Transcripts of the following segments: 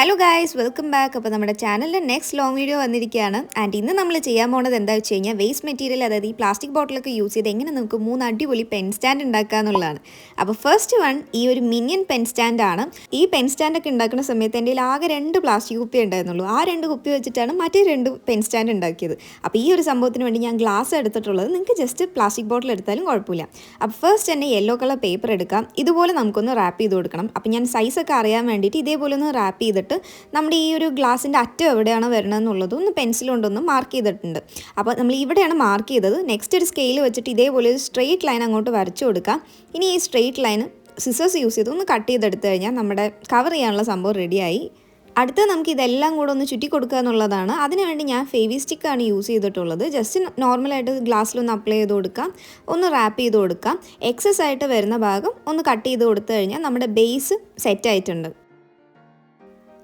Hello guys welcome back അപ്പോൾ നമ്മുടെ ചാനലിന്റെ നെക്സ്റ്റ് ലോങ് വീഡിയോ വന്നിരിക്കുകയാണ്. ആൻഡ് ഇന്ന് നമ്മൾ ചെയ്യാൻ പോകുന്നത് എന്താ വെച്ച് കഴിഞ്ഞാൽ വേസ്റ്റ് മെറ്റീരിയൽ അതായത് ഈ പ്ലാസ്റ്റിക് ബോട്ടിലൊക്കെ യൂസ് ചെയ്ത് എങ്ങനെ നമുക്ക് മൂന്ന് അടിപൊളി പെൻ സ്റ്റാൻഡ് ഉണ്ടാക്കുക എന്നുള്ളതാണ് അപ്പോൾ ഫസ്റ്റ് വൺ ഈ ഒരു മിനിയൻ പെൻ സ്റ്റാൻഡാണ് ഈ പെൻ സ്റ്റാൻഡൊക്കെ ഉണ്ടാക്കുന്ന സമയത്ത് എന്റെ ആകെ രണ്ട് പ്ലാസ്റ്റിക് കുപ്പി ഉണ്ടായിരുന്നുള്ളൂ. ആ രണ്ട് കുപ്പി വെച്ചിട്ടാണ് മറ്റേ രണ്ട് പെൻ സ്റ്റാൻഡ് ഉണ്ടാക്കിയത്. അപ്പോൾ ഈ ഒരു സംഭവത്തിന് വേണ്ടി ഞാൻ ഗ്ലാസ് എടുത്തിട്ടുള്ളത് നിങ്ങൾക്ക് ജസ്റ്റ് പ്ലാസ്റ്റിക് ബോട്ടിൽ എടുത്താലും കുഴപ്പമില്ല. അപ്പോൾ ഫസ്റ്റ് തന്നെ യെല്ലോ കളർ പേപ്പർ എടുക്കാം. ഇതുപോലെ നമുക്കൊന്ന് റാപ്പ് ചെയ്ത് കൊടുക്കണം. അപ്പോൾ ഞാൻ സൈസൊക്കെ അറിയാൻ വേണ്ടിയിട്ട് ഇതേപോലെ ഒന്ന് റാപ്പ് ചെയ്തിട്ട് നമ്മുടെ ഈ ഒരു ഗ്ലാസിന്റെ അറ്റം എവിടെയാണ് വരണമെന്നുള്ളത് ഒന്ന് പെൻസിൽ കൊണ്ടൊന്ന് മാർക്ക് ചെയ്തിട്ടുണ്ട്. അപ്പോൾ നമ്മൾ ഇവിടെയാണ് മാർക്ക് ചെയ്തത്. നെക്സ്റ്റ് ഒരു സ്കെയിൽ വെച്ചിട്ട് ഇതേപോലെ ഒരു സ്ട്രെയിറ്റ് ലൈൻ അങ്ങോട്ട് വരച്ചു കൊടുക്കാം. ഇനി ഈ സ്ട്രെയിറ്റ് ലൈൻ സിസേഴ്സ് യൂസ് ചെയ്ത് ഒന്ന് കട്ട് ചെയ്തെടുത്ത് കഴിഞ്ഞാൽ നമ്മുടെ കവർ ചെയ്യാനുള്ള സംഭവം റെഡിയായി അടുത്ത നമുക്ക് ഇതെല്ലാം കൂടെ ഒന്ന് ചുറ്റി കൊടുക്കുക എന്നുള്ളതാണ്. അതിനുവേണ്ടി ഞാൻ ഫേവി സ്റ്റിക്കാണ് യൂസ് ചെയ്തിട്ടുള്ളത്. ജസ്റ്റ് നോർമലായിട്ട് ഗ്ലാസ്സിലൊന്ന് അപ്ലൈ ചെയ്ത് കൊടുക്കാം. ഒന്ന് റാപ്പ് ചെയ്ത് കൊടുക്കാം. എക്സസ് ആയിട്ട് വരുന്ന ഭാഗം ഒന്ന് കട്ട് ചെയ്ത് കൊടുത്തു കഴിഞ്ഞാൽ നമ്മുടെ ബേസ് സെറ്റ് ആയിട്ടുണ്ട്.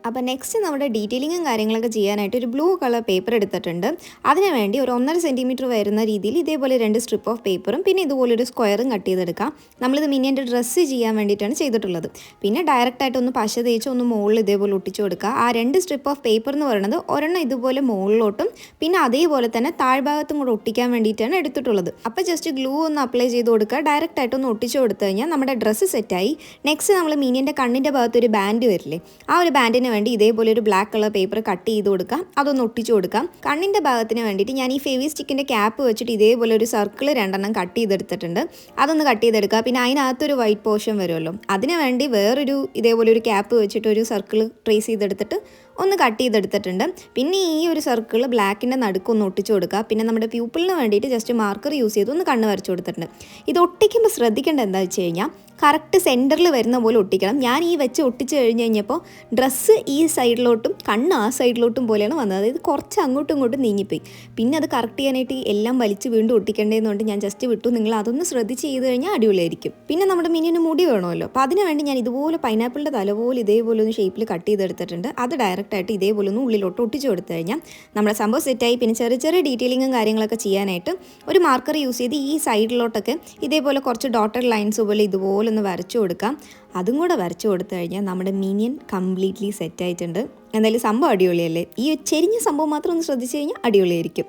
അപ്പോൾ നെക്സ്റ്റ് നമ്മുടെ ഡീറ്റെയിലിങ്ങും കാര്യങ്ങളൊക്കെ ചെയ്യാനായിട്ട് ഒരു ബ്ലൂ കളർ പേപ്പർ എടുത്തിട്ടുണ്ട്. അതിനു വേണ്ടി ഒരു ഒന്നര സെന്റിമീറ്റർ വരുന്ന രീതിയിൽ ഇതേപോലെ രണ്ട് സ്ട്രിപ്പ് ഓഫ് പേപ്പറും പിന്നെ ഇതുപോലെ ഒരു സ്ക്വയറും കട്ട് ചെയ്തെടുക്കാം. നമ്മളിത് മിനിയന്റെ ഡ്രസ്സ് ചെയ്യാൻ വേണ്ടിയിട്ടാണ് ചെയ്തിട്ടുള്ളത്. പിന്നെ ഡയറക്റ്റായിട്ട് ഒന്ന് പശ തേച്ച് ഒന്ന് മുകളിൽ ഇതേപോലെ ഒട്ടിച്ചു കൊടുക്കുക. ആ രണ്ട് സ്ട്രിപ്പ് ഓഫ് പേപ്പർ എന്ന് പറയുന്നത് ഒരെണ്ണം ഇതുപോലെ മുകളിലോട്ടും പിന്നെ അതേപോലെ തന്നെ താഴ്ഭാഗത്തും കൂടെ ഒട്ടിക്കാൻ വേണ്ടിയിട്ടാണ് എടുത്തിട്ടുള്ളത്. അപ്പോൾ ജസ്റ്റ് ഗ്ലൂ ഒന്ന് അപ്ലൈ ചെയ്ത് കൊടുക്കുക. ഡയറക്റ്റായിട്ട് ഒന്ന് ഒട്ടിച്ചു കൊടുത്തു കഴിഞ്ഞാൽ നമ്മുടെ ഡ്രസ്സ് സെറ്റായി നെക്സ്റ്റ് നമ്മൾ മിനിയന്റെ കണ്ണിന്റെ ഭാഗത്ത് ഒരു ബാൻഡ് വരില്ലേ? ആ ഒരു ബാൻഡിന് വേണ്ടി ഇതേപോലെ ഒരു ബ്ലാക്ക് കളർ പേപ്പർ കട്ട് ചെയ്ത് കൊടുക്കാം. അതൊന്ന് ഒട്ടിച്ചു കൊടുക്കാം. കണ്ണിന്റെ ഭാഗത്തിന് വേണ്ടിയിട്ട് ഞാൻ ഈ ഫേവി സ്റ്റിക്കിന്റെ ക്യാപ്പ് വെച്ചിട്ട് ഇതേപോലെ ഒരു സർക്കിൾ രണ്ടെണ്ണം കട്ട് ചെയ്തെടുത്തിട്ടുണ്ട്. അതൊന്ന് കട്ട് ചെയ്തെടുക്കുക. പിന്നെ അതിനകത്തൊരു വൈറ്റ് പോർഷൻ വരുമല്ലോ. അതിന് വേണ്ടി വേറൊരു ഇതേപോലെ ഒരു ക്യാപ്പ് വെച്ചിട്ട് ഒരു സർക്കിൾ ട്രേസ് ചെയ്തെടുത്തിട്ട് ഒന്ന് കട്ട് ചെയ്തെടുത്തിട്ടുണ്ട്. പിന്നെ ഈ ഒരു സർക്കിൾ ബ്ലാക്കിന്റെ നടുക്കൊന്ന് ഒട്ടിച്ചു കൊടുക്കുക. പിന്നെ നമ്മുടെ പ്യൂപ്പിളിന് വേണ്ടിയിട്ട് ജസ്റ്റ് മാർക്കർ യൂസ് ചെയ്ത് ഒന്ന് കണ്ണ് വരച്ചു കൊടുത്തിട്ടുണ്ട്. ഇത് ഒട്ടിക്കുമ്പോൾ ശ്രദ്ധിക്കേണ്ടത് എന്താ വെച്ച് കഴിഞ്ഞാൽ കറക്റ്റ് സെന്ററിൽ വരുന്ന പോലെ ഒട്ടിക്കണം. ഞാൻ ഈ വെച്ച് ഒട്ടിച്ച് കഴിഞ്ഞ് കഴിഞ്ഞപ്പോൾ ഡ്രസ്സ് ഈ സൈഡിലോട്ടും കണ്ണ് ആ സൈഡിലോട്ടും പോലെയാണ് വന്നത്. അതായത് കുറച്ച് അങ്ങോട്ടും ഇങ്ങോട്ടും നീങ്ങിപ്പോയി. പിന്നെ അത് കറക്റ്റ് ചെയ്യാനായിട്ട് എല്ലാം വലിച്ച് വീണ്ടും ഒട്ടിക്കേണ്ടതെന്നുകൊണ്ട് ഞാൻ ജസ്റ്റ് വിട്ടു. നിങ്ങൾ അതൊന്ന് ശ്രദ്ധിച്ച് ചെയ്ത് കഴിഞ്ഞാൽ അടിപൊളിയായിരിക്കും. പിന്നെ നമ്മുടെ മിനിന് മുടി വേണമല്ലോ. അപ്പോൾ അതിന് വേണ്ടി ഞാൻ ഇതുപോലെ പൈനാപ്പിളിന്റെ തല പോലെ ഇതേപോലെ ഒന്ന് ഷേപ്പിൽ കട്ട് ചെയ്തെടുത്തിട്ടുണ്ട്. അത് ഡയറക്റ്റായിട്ട് ഇതേപോലെ ഒന്ന് ഉള്ളിലോട്ട് ഒട്ടിച്ച് കൊടുത്തു കഴിഞ്ഞാൽ നമ്മുടെ സംഭവം സെറ്റായി പിന്നെ ചെറിയ ചെറിയ ഡീറ്റെയിലിങ്ങും കാര്യങ്ങളൊക്കെ ചെയ്യാനായിട്ട് ഒരു മാർക്കർ യൂസ് ചെയ്ത് ഈ സൈഡിലോട്ടൊക്കെ ഇതേപോലെ കുറച്ച് ഡോട്ടഡ് ലൈൻസ് പോലെ ഇതുപോലെ ഒന്ന് വരച്ചു കൊടുക്കാം. അതും കൂടെ വരച്ചു കൊടുത്തു കഴിഞ്ഞാൽ നമ്മുടെ മിനിയൻ കംപ്ലീറ്റ്ലി സെറ്റ് ആയിട്ടുണ്ട്. എന്തായാലും സംഭവം അടിപൊളിയല്ലേ? ഈ ചെരിഞ്ഞ സംഭവം മാത്രം ഒന്ന് ശ്രദ്ധിച്ചു കഴിഞ്ഞാൽ അടിപൊളിയായിരിക്കും.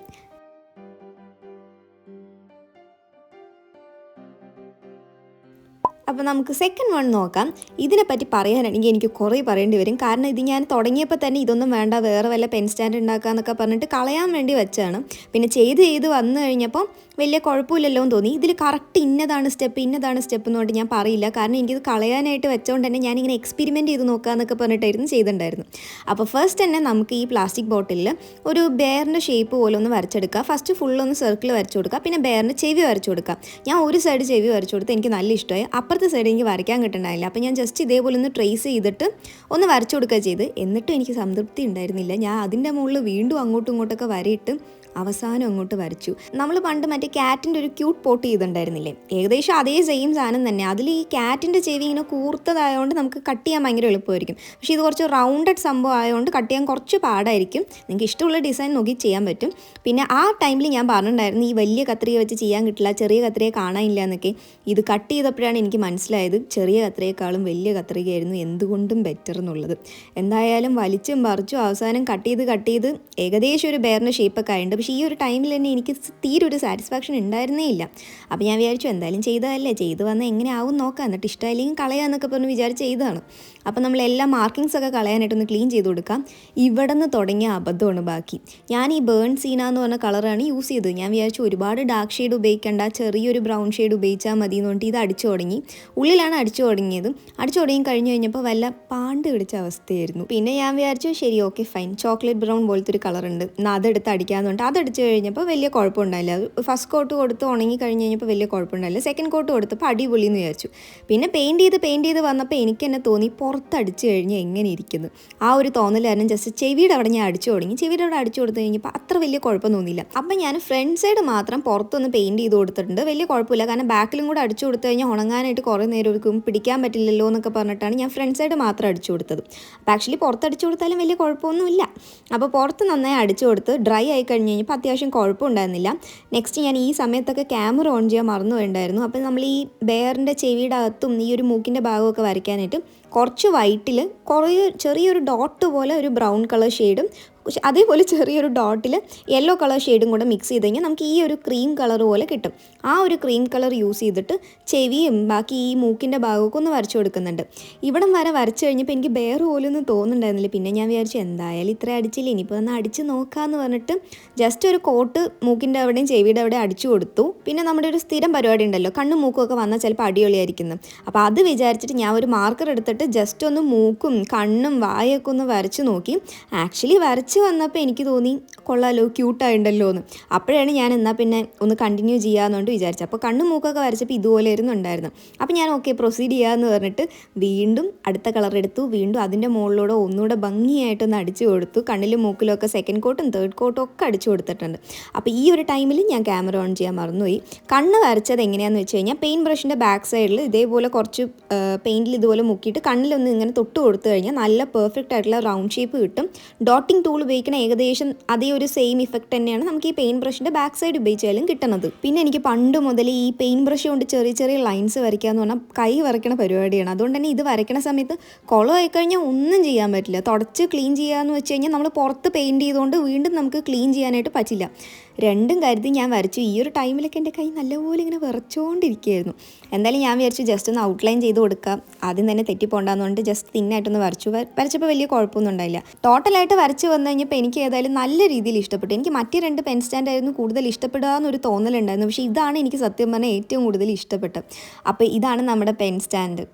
അപ്പോൾ നമുക്ക് സെക്കൻഡ് വൺ നോക്കാം. ഇതിനെപ്പറ്റി പറയാനാണെങ്കിൽ എനിക്ക് കുറേ പറയേണ്ടി വരും. കാരണം ഇത് ഞാൻ തുടങ്ങിയപ്പോൾ തന്നെ ഇതൊന്നും വേണ്ട വേറെ വല്ല പെൻ സ്റ്റാൻഡ് ഉണ്ടാക്കാമെന്നൊക്കെ പറഞ്ഞിട്ട് കളയാൻ വേണ്ടി വെച്ചാണ്. പിന്നെ ചെയ്ത് ചെയ്ത് വന്നു കഴിഞ്ഞപ്പോൾ വലിയ കുഴപ്പമില്ലല്ലോ എന്ന് തോന്നി. ഇതിൽ കറക്റ്റ് ഇന്നതാണ് സ്റ്റെപ്പ് ഇന്നതാണ് സ്റ്റെപ്പ് എന്നുകൊണ്ട് ഞാൻ പറയില്ല. കാരണം എനിക്കിത് കളയാനായിട്ട് വെച്ചുകൊണ്ട് തന്നെ ഞാനിങ്ങനെ എക്സ്പെരിമെന്റ് ചെയ്ത് നോക്കാമെന്നൊക്കെ പറഞ്ഞിട്ടായിരുന്നു ചെയ്തിട്ടുണ്ടായിരുന്നു അപ്പോൾ ഫസ്റ്റ് തന്നെ നമുക്ക് ഈ പ്ലാസ്റ്റിക് ബോട്ടിലിൽ ഒരു ബെയറിന്റെ ഷേപ്പ് പോലെ ഒന്ന് വരച്ചെടുക്കുക ഫസ്റ്റ് ഫുള്ളൊന്ന് സർക്കിൾ വരച്ചു കൊടുക്കുക പിന്നെ ബെയറിന്റെ ചെവി വരച്ചു കൊടുക്കുക ഞാൻ ഒരു സൈഡ് ചെവി വരച്ചു കൊടുത്ത് എനിക്ക് നല്ല ഇഷ്ടമായി. അപ്പുറത്തെ സൈഡ് എനിക്ക് വരയ്ക്കാൻ കിട്ടണ്ടായില്ല. അപ്പോൾ ഞാൻ ജസ്റ്റ് ഇതേപോലെ ഒന്ന് ട്രേസ് ചെയ്തിട്ട് ഒന്ന് വരച്ചു കൊടുക്കുക ചെയ്ത് എന്നിട്ടും എനിക്ക് സംതൃപ്തി ഉണ്ടായിരുന്നില്ല. ഞാൻ അതിന്റെ മുകളിൽ വീണ്ടും അങ്ങോട്ടും ഇങ്ങോട്ടൊക്കെ വരയിട്ട് അവസാനം അങ്ങോട്ട് വരച്ചു. നമ്മൾ പണ്ട് മറ്റേ ക്യാറ്റിന്റെ ഒരു ക്യൂട്ട് പോട്ട് ചെയ്തിട്ടുണ്ടായിരുന്നില്ലേ? ഏകദേശം അതേ സെയിം സാധനം തന്നെ. അതിൽ ഈ ക്യാറ്റിന്റെ ചെവി ഇങ്ങനെ കൂർത്തതായതുകൊണ്ട് നമുക്ക് കട്ട് ചെയ്യാൻ ഭയങ്കര എളുപ്പമായിരിക്കും. പക്ഷേ ഇത് കുറച്ച് റൗണ്ടഡ് സംഭവം ആയതുകൊണ്ട് കട്ട് ചെയ്യാൻ കുറച്ച് പാടായിരിക്കും. നിങ്ങൾക്ക് ഇഷ്ടമുള്ള ഡിസൈൻ നോക്കി ചെയ്യാൻ പറ്റും. പിന്നെ ആ ടൈമിൽ ഞാൻ പറഞ്ഞിട്ടുണ്ടായിരുന്നു ഈ വലിയ കത്രിക വെച്ച് ചെയ്യാൻ കിട്ടില്ല ചെറിയ കത്രിക കാണാനില്ല എന്നൊക്കെ. ഇത് കട്ട് ചെയ്തപ്പോഴാണ് എനിക്ക് മനസ്സിലായത് ചെറിയ കത്രികയെക്കാളും വലിയ കത്രികയായിരുന്നു എന്തുകൊണ്ടും ബെറ്റർ എന്നുള്ളത്. എന്തായാലും വലിച്ചും പറിച്ചും അവസാനം കട്ട് ചെയ്ത് കട്ട് ചെയ്ത് ഏകദേശം ഒരു ബെയറിന്റെ ഷേപ്പൊക്കെ ആയിട്ടുണ്ട്. പക്ഷേ ഈ ഒരു ടൈമിൽ തന്നെ എനിക്ക് തീരെ ഒരു സാറ്റിസ്ഫാക്ഷൻ ഉണ്ടായിരുന്നേ ഇല്ല. അപ്പോൾ ഞാൻ വിചാരിച്ചു എന്തായാലും ചെയ്തതല്ലേ ചെയ്ത് വന്നാൽ എങ്ങനെ ആവും നോക്കാം. എന്നിട്ട് ഇഷ്ടമായില്ലെങ്കിൽ കളയാന്നൊക്കെ പറഞ്ഞ് വിചാരിച്ച് ചെയ്തതാണ്. അപ്പോൾ നമ്മൾ എല്ലാ മാർക്കിങ്സ് കളയാനായിട്ടൊന്ന് ക്ലീൻ ചെയ്ത് കൊടുക്കാം. ഇവിടെ നിന്ന് തുടങ്ങിയ അബദ്ധമാണ് ബാക്കി. ഞാൻ ഈ ബേൺ സീന എന്ന് പറഞ്ഞ കളറാണ് യൂസ് ചെയ്തത്. ഞാൻ വിചാരിച്ചു ഒരുപാട് ഡാർക്ക് ഷെയ്ഡ് ഉപയോഗിക്കേണ്ട ചെറിയൊരു ബ്രൗൺ ഷെയ്ഡ് ഉപയോഗിച്ചാൽ മതി എന്ന് പറഞ്ഞിട്ട് ഇത് അടിച്ചു തുടങ്ങി. ഉള്ളിലാണ് അടിച്ചു തുടങ്ങിയത്. അടിച്ചു തുടങ്ങി കഴിഞ്ഞ് കഴിഞ്ഞപ്പോൾ വല്ല പാണ്ട് പിടിച്ച അവസ്ഥയായിരുന്നു. പിന്നെ ഞാൻ വിചാരിച്ചു ശരി ഓക്കെ ഫൈൻ ചോക്ലേറ്റ് ബ്രൗൺ പോലത്തെ ഒരു കളറുണ്ട് എന്നാൽ അതെടുത്ത് അടിക്കാമെന്ന് പറഞ്ഞിട്ട് അതടിച്ച് കഴിഞ്ഞപ്പോൾ വലിയ കുഴപ്പമുണ്ടായില്ല. ഫസ്റ്റ് കോട്ട് കൊടുത്ത് ഉണങ്ങി കഴിഞ്ഞ് കഴിഞ്ഞപ്പോൾ വലിയ കുഴപ്പമുണ്ടായില്ല. സെക്കൻഡ് കോട്ട് കൊടുത്തപ്പോൾ അടിപൊളി എന്ന് വിചാരിച്ചു. പിന്നെ പെയിന്റ് ചെയ്ത് പെയിന്റ് ചെയ്ത് വന്നപ്പോൾ എനിക്ക് തന്നെ തോന്നി പുറത്തടിച്ച് കഴിഞ്ഞ് എങ്ങനെ ഇരിക്കുന്നു. ആ ഒരു തോന്നലായിരുന്നു ജസ്റ്റ് ചെവിയുടെ അവിടെ ഞാൻ അടിച്ചു തുടങ്ങി. ചെവിയുടെ അവിടെ അടിച്ചു കൊടുത്തു കഴിഞ്ഞപ്പോൾ അത്ര വലിയ കുഴപ്പം തോന്നിയില്ല. അപ്പം ഞാൻ ഫ്രണ്ട് സൈഡ് മാത്രം പുറത്തൊന്ന് പെയിന്റ് ചെയ്ത് കൊടുത്തിട്ടുണ്ട്. വലിയ കുഴപ്പമില്ല. കാരണം ബാക്കിലും കൂടെ അടിച്ചു കൊടുത്തു കഴിഞ്ഞാൽ ഉണങ്ങാനായിട്ട് കുറേ നേരം എടുക്കും പിടിക്കാൻ പറ്റില്ലല്ലോ എന്നൊക്കെ പറഞ്ഞിട്ടാണ് ഞാൻ ഫ്രണ്ട് സൈഡ് മാത്രം അടിച്ചു കൊടുത്തത്. അപ്പോൾ ആക്ച്വലി പുറത്തടിച്ചു കൊടുത്താലും വലിയ കുഴപ്പമൊന്നുമില്ല. അപ്പോൾ പുറത്ത് നന്നായി അടിച്ചു കൊടുത്ത് ഡ്രൈ ആയി കഴിഞ്ഞ് കഴിഞ്ഞപ്പോൾ അത്യാവശ്യം കുഴപ്പമുണ്ടായിരുന്നില്ല. നെക്സ്റ്റ് ഞാൻ ഈ സമയത്തൊക്കെ ക്യാമറ ഓൺ ചെയ്യാൻ മറന്നു പോയിട്ടുണ്ടായിരുന്നു. അപ്പോൾ നമ്മൾ ഈ ബെയറിന്റെ ചെവിയുടെ അകത്തും ഈ ഒരു മൂക്കിന്റെ ഭാഗമൊക്കെ വരയ്ക്കാനായിട്ട് കുറച്ച് വൈറ്റിൽ കുറേ ചെറിയൊരു ഡോട്ട് പോലെ ഒരു ബ്രൗൺ കളർ ഷെയ്ഡും അതേപോലെ ചെറിയൊരു ഡോട്ടിൽ യെല്ലോ കളർ ഷെയ്ഡും കൂടെ മിക്സ് ചെയ്ത് കഴിഞ്ഞാൽ നമുക്ക് ഈ ഒരു ക്രീം കളർ പോലെ കിട്ടും. ആ ഒരു ക്രീം കളർ യൂസ് ചെയ്തിട്ട് ചെവിയും ബാക്കി ഈ മൂക്കിന്റെ ഭാഗമൊക്കെ ഒന്ന് വരച്ചു കൊടുക്കുന്നുണ്ട്. ഇവിടം വരെ വരച്ചു കഴിഞ്ഞപ്പോൾ എനിക്ക് ബെയർ പോലും ഒന്നും തോന്നുന്നുണ്ടായിരുന്നില്ല. പിന്നെ ഞാൻ വിചാരിച്ചു എന്തായാലും ഇത്ര അടിച്ചില്ല? ഇനിയിപ്പോൾ ഒന്ന് അടിച്ച് നോക്കാമെന്ന് പറഞ്ഞിട്ട് ജസ്റ്റ് ഒരു കോട്ട് മൂക്കിന്റെ അവിടെയും ചെവിയുടെ അവിടെ അടിച്ചു കൊടുത്തു. പിന്നെ നമ്മുടെ ഒരു സ്ഥിരം പരിപാടി ഉണ്ടല്ലോ കണ്ണും മൂക്കും ഒക്കെ വന്നാൽ ചിലപ്പോൾ അടിപൊളിയായിരിക്കുന്നു. അപ്പോൾ അത് വിചാരിച്ചിട്ട് ഞാൻ ഒരു മാർക്കർ എടുത്തിട്ട് ജസ്റ്റ് ഒന്ന് മൂക്കും കണ്ണും വായൊക്കെ ഒന്ന് വരച്ച് നോക്കി. ആക്ച്വലി വരച്ച് വന്നപ്പോൾ എനിക്ക് തോന്നി കൊള്ളാലോ ക്യൂട്ടായിണ്ടല്ലോ എന്ന് അപ്പോഴാണ് ഞാൻ എന്നാൽ പിന്നെ ഒന്ന് കണ്ടിന്യൂ ചെയ്യാമെന്നുകൊണ്ട് വിചാരിച്ചത്. അപ്പോൾ കണ്ണും മൂക്കൊക്കെ വരച്ചപ്പോൾ ഇതുപോലെ ഇരുന്നുണ്ടായിരുന്നു. അപ്പോൾ ഞാൻ ഓക്കെ പ്രൊസീഡ് ചെയ്യാമെന്ന് പറഞ്ഞിട്ട് വീണ്ടും അടുത്ത കളർ എടുത്തു. വീണ്ടും അതിന്റെ മുകളിലൂടെ ഒന്നുകൂടെ ഭംഗിയായിട്ടൊന്ന് അടിച്ചു കൊടുത്തു. കണ്ണിലും മൂക്കിലും ഒക്കെ സെക്കൻഡ് കോട്ടും തേർഡ് കോട്ടും ഒക്കെ അടിച്ചു കൊടുത്തിട്ടുണ്ട്. അപ്പോൾ ഈ ഒരു ടൈമിൽ ഞാൻ ക്യാമറ ഓൺ ചെയ്യാൻ മറന്നുപോയി. കണ്ണ് വരച്ചത് എങ്ങനെയാണെന്ന് വെച്ച് കഴിഞ്ഞാൽ പെയിൻ ബ്രഷിന്റെ ബാക്ക് സൈഡിൽ ഇതേപോലെ കുറച്ച് പെയിന്റിൽ ഇതുപോലെ മുക്കിയിട്ട് കണ്ണിലൊന്ന് ഇങ്ങനെ തൊട്ട് കൊടുത്തു കഴിഞ്ഞാൽ നല്ല പെർഫെക്റ്റ് ആയിട്ടുള്ള റൗണ്ട് ഷേപ്പ് കിട്ടും. ഡോട്ടിംഗ് ടൂൾ ഉപയോഗിക്കണ ഏകദേശം അതേ ഒരു സെയിം ഇഫക്റ്റ് തന്നെയാണ് നമുക്ക് ഈ പെയിൻ ബ്രഷിന്റെ ബാക്ക് സൈഡ് ഉപയോഗിച്ചാലും കിട്ടുന്നത്. പിന്നെ എനിക്ക് പണ്ട് മുതൽ ഈ പെയിൻ ബ്രഷ് കൊണ്ട് ചെറിയ ചെറിയ ലൈൻസ് വരയ്ക്കുക എന്ന് പറഞ്ഞാൽ കൈ വരയ്ക്കണ പരിപാടിയാണ്. അതുകൊണ്ട് തന്നെ ഇത് വരയ്ക്കണ സമയത്ത് കുളമായി കഴിഞ്ഞാൽ ഒന്നും ചെയ്യാൻ പറ്റില്ല. തുടച്ച് ക്ലീൻ ചെയ്യുക എന്ന് വെച്ച് കഴിഞ്ഞാൽ നമ്മൾ പുറത്ത് പെയിന്റ് ചെയ്തുകൊണ്ട് വീണ്ടും നമുക്ക് ക്ലീൻ ചെയ്യാനായിട്ട് പറ്റില്ല. രണ്ടും കരുതി ഞാൻ വരച്ചു. ഈ ഒരു ടൈമിലൊക്കെ എന്റെ കൈ നല്ലപോലെ ഇങ്ങനെ വിറച്ചുകൊണ്ടിരിക്കുകയായിരുന്നു എന്തായാലും ഞാൻ വിചാരിച്ചു ജസ്റ്റ് ഒന്ന് ഔട്ട്ലൈൻ ചെയ്ത് കൊടുക്കാം. ആദ്യം തന്നെ തെറ്റിപ്പോണ്ടാന്നുകൊണ്ട് ജസ്റ്റ് തിന്നായിട്ടൊന്ന് വരച്ചു. വരച്ചപ്പോൾ വലിയ കുഴപ്പമൊന്നും ഉണ്ടായില്ല. ടോട്ടലായിട്ട് വരച്ച് വന്നു കഴിഞ്ഞപ്പോൾ എനിക്ക് ഏതായാലും നല്ല രീതിയിൽ ഇഷ്ടപ്പെട്ടു. എനിക്ക് മറ്റേ രണ്ട് പെൻ സ്റ്റാൻഡ് ആയിരുന്നു കൂടുതൽ ഇഷ്ടപ്പെടുക എന്നൊരു തോന്നലുണ്ടായിരുന്നു. പക്ഷേ ഇതാണ് എനിക്ക് സത്യം പറഞ്ഞാൽ ഏറ്റവും കൂടുതൽ ഇഷ്ടപ്പെട്ടത്. അപ്പോൾ ഇതാണ് നമ്മുടെ പെൻ സ്റ്റാൻഡ്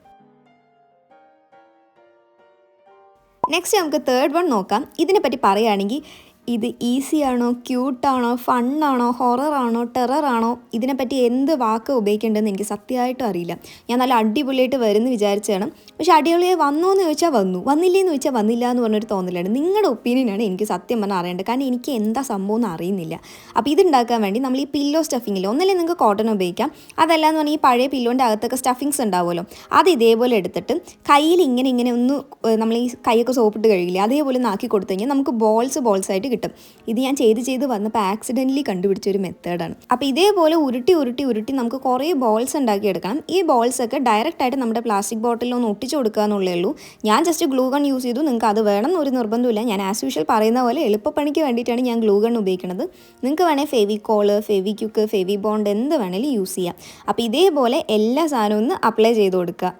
നെക്സ്റ്റ് നമുക്ക് തേർഡ് വൺ നോക്കാം. ഇതിനെപ്പറ്റി പറയുകയാണെങ്കിൽ ഇത് ഈസി ആണോ ക്യൂട്ടാണോ ഫണ്ണാണോ ഹൊററാണോ ടെററാണോ ഇതിനെപ്പറ്റി എന്ത് വാക്ക് ഉപയോഗിക്കേണ്ടതെന്ന് എനിക്ക് സത്യമായിട്ടും അറിയില്ല. ഞാൻ നല്ല അടിപൊളിയായിട്ട് വരുമെന്ന് വിചാരിച്ചാണ് പക്ഷേ അടിപൊളിയായി വന്നോ എന്ന് ചോദിച്ചാൽ വന്നു. വന്നില്ലേന്ന് ചോദിച്ചാൽ വന്നില്ല എന്ന് പറഞ്ഞൊരു തോന്നലാണ്. നിങ്ങളുടെ ഒപ്പീനിയനാണ് എനിക്ക് സത്യം പറഞ്ഞാൽ അറിയേണ്ടത്. കാരണം എനിക്ക് എന്താ സംഭവം എന്ന് അറിയുന്നില്ല. അപ്പോൾ ഇതുണ്ടാക്കാൻ വേണ്ടി നമ്മൾ ഈ പില്ലോ സ്റ്റഫിങ്ങിൽ ഒന്നല്ലേ നിങ്ങൾക്ക് കോട്ടൺ ഉപയോഗിക്കാം. അതല്ല എന്ന് പറഞ്ഞാൽ ഈ പഴയ പില്ലോന്റെ അകത്തൊക്കെ സ്റ്റഫിങ്സ് ഉണ്ടാവുമല്ലോ. അത് ഇതേപോലെ എടുത്തിട്ട് കയ്യിൽ ഇങ്ങനെ ഇങ്ങനെ ഒന്ന് നമ്മൾ ഈ കൈയൊക്കെ സോപ്പിട്ട് കഴിയില്ലേ അതേപോലെ ഒന്ന് ആക്കി കൊടുത്തു കഴിഞ്ഞാൽ നമുക്ക് ബോൾസ് ബോൾസ് ആയിട്ട് കിട്ടും. ഇത് ഞാൻ ചെയ്ത് ചെയ്ത് വന്നപ്പോൾ ആക്സിഡന്റലി കണ്ടുപിടിച്ച ഒരു മെത്തേഡാണ്. അപ്പോൾ ഇതേപോലെ ഉരുട്ടി ഉരുട്ടി ഉരുട്ടി നമുക്ക് കുറേ ബോൾസ് ഉണ്ടാക്കി എടുക്കണം ഈ ബോൾസ് ഒക്കെ ഡയറക്റ്റ് ആയിട്ട് നമ്മുടെ പ്ലാസ്റ്റിക് ബോട്ടിലിൽ ഒന്ന് ഒട്ടിച്ച് കൊടുക്കുക എന്നുള്ളേ ഉള്ളൂ. ഞാൻ ജസ്റ്റ് ഗ്ലൂ ഗൺ യൂസ് ചെയ്തു. നിങ്ങൾക്ക് അത് വേണം എന്നൊരു നിർബന്ധമില്ല ഞാൻ ആസ് യൂഷ്വൽ പറയുന്ന പോലെ എളുപ്പപ്പണിക്ക് വേണ്ടിയിട്ടാണ് ഞാൻ ഗ്ലൂ ഗൺ ഉപയോഗിക്കുന്നത്. നിങ്ങൾക്ക് വേണേൽ ഫെവിക്കോൾ ഫെവിക്യുക്ക് ഫെവി ബോണ്ട് എന്ത് വേണേലും യൂസ് ചെയ്യാം. അപ്പോൾ ഇതേപോലെ എല്ലാ സാധനവും ഒന്ന് അപ്ലൈ ചെയ്ത് കൊടുക്കുക.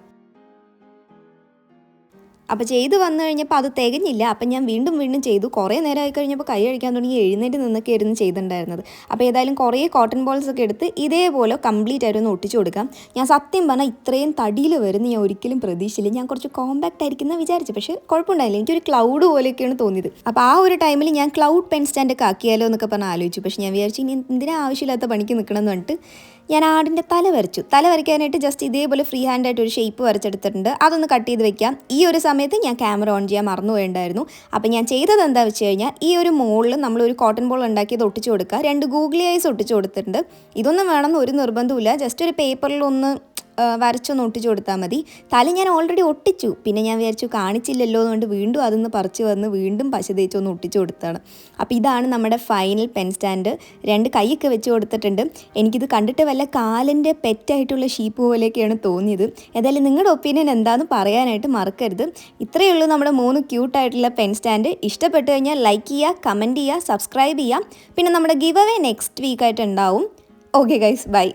അപ്പോൾ ചെയ്ത് വന്നു കഴിഞ്ഞപ്പോൾ അത് തികഞ്ഞില്ല. അപ്പം ഞാൻ വീണ്ടും വീണ്ടും ചെയ്തു. കുറേ നേരമായി കഴിഞ്ഞപ്പോൾ കൈ കഴിക്കാൻ തുടങ്ങി എഴുന്നേറ്റ് നിന്നൊക്കെ ആയിരുന്നു ചെയ്തിട്ടുണ്ടായിരുന്നത്. അപ്പോൾ ഏതായാലും കുറേ കോട്ടൺ ബോൾസ് ഒക്കെ എടുത്ത് ഇതേപോലെ കംപ്ലീറ്റ് ആയിരുന്നു ഒട്ടിച്ചു കൊടുക്കാം. ഞാൻ സത്യം പറഞ്ഞാൽ ഇത്രയും തടിയിൽ വരുന്ന ഞാൻ ഒരിക്കലും പ്രതീക്ഷയില്ല ഞാൻ കുറച്ച് കോമ്പാക്റ്റ് ആയിരിക്കുന്ന വിചാരിച്ചു. പക്ഷേ കുഴപ്പമുണ്ടായില്ല. എനിക്കൊരു ക്ലൗഡ് പോലെയൊക്കെയാണ് തോന്നിയത്. അപ്പോൾ ആ ഒരു ടൈമിൽ ഞാൻ ക്ലൗഡ് പെൻ സ്റ്റാൻഡൊക്കെ ആക്കിയാലോ എന്നൊക്കെ പറഞ്ഞ് ആലോചിച്ചു. പക്ഷേ ഞാൻ വിചാരിച്ചു ഇനി എന്തിനാ ആവശ്യമില്ലാത്ത പണിക്ക് നിൽക്കണം എന്ന് പറഞ്ഞിട്ട് ഞാൻ ആടിന്റെ തല വരച്ചു. തല വരയ്ക്കാനായിട്ട് ജസ്റ്റ് ഇതേപോലെ ഫ്രീ ഹാൻഡായിട്ട് ഒരു ഷേപ്പ് വരച്ചെടുത്തിട്ടുണ്ട്. അതൊന്ന് കട്ട് ചെയ്ത് വെക്കാം. ഈ ഒരു സമയത്ത് ഞാൻ ക്യാമറ ഓൺ ചെയ്യാൻ മറന്നു പോയിട്ടുണ്ടായിരുന്നു അപ്പോൾ ഞാൻ ചെയ്തത് എന്താ വെച്ച് കഴിഞ്ഞാൽ ഈ ഒരു മോളിൽ നമ്മൾ ഒരു കോട്ടൺ ബോൾ ഉണ്ടാക്കിയത് ഒട്ടിച്ചു കൊടുക്കുക. രണ്ട് ഗൂഗിളി ഐസ് ഒട്ടിച്ചു കൊടുത്തിട്ടുണ്ട്. ഇതൊന്നും വേണമെന്ന് ഒരു നിർബന്ധമില്ല ജസ്റ്റ് ഒരു ആ, വരച്ചൊന്ന് ഒട്ടിച്ചു കൊടുത്താൽ മതി. തല ഞാൻ ഓൾറെഡി ഒട്ടിച്ചു. പിന്നെ ഞാൻ വിചാരിച്ചു കാണിച്ചില്ലല്ലോ എന്നുകൊണ്ട് വീണ്ടും അതൊന്ന് പറിച്ച് വന്ന് വീണ്ടും പശ തേച്ച് ഒന്ന് ഒട്ടിച്ചു കൊടുത്താണ്. അപ്പോൾ ഇതാണ് നമ്മുടെ ഫൈനൽ പെൻ സ്റ്റാൻഡ് രണ്ട് കൈയൊക്കെ വെച്ച് കൊടുത്തിട്ടുണ്ട്. എനിക്കിത് കണ്ടിട്ട് വല്ല കാലിന്റെ പെറ്റായിട്ടുള്ള ഷീപ്പ് പോലെയൊക്കെയാണ് തോന്നിയത്. ഏതായാലും നിങ്ങളുടെ ഒപ്പീനിയൻ എന്താണെന്ന് പറയാനായിട്ട് മറക്കരുത്. ഇത്രയേ ഉള്ളൂ നമ്മുടെ മൂന്ന് ക്യൂട്ടായിട്ടുള്ള പെൻ സ്റ്റാൻഡ് ഇഷ്ടപ്പെട്ടു കഴിഞ്ഞാൽ ലൈക്ക് ചെയ്യുക കമന്റ് ചെയ്യുക സബ്സ്ക്രൈബ് ചെയ്യുക പിന്നെ നമ്മുടെ ഗിവ് അവേ നെക്സ്റ്റ് വീക്കായിട്ട് ഉണ്ടാവും. Okay guys bye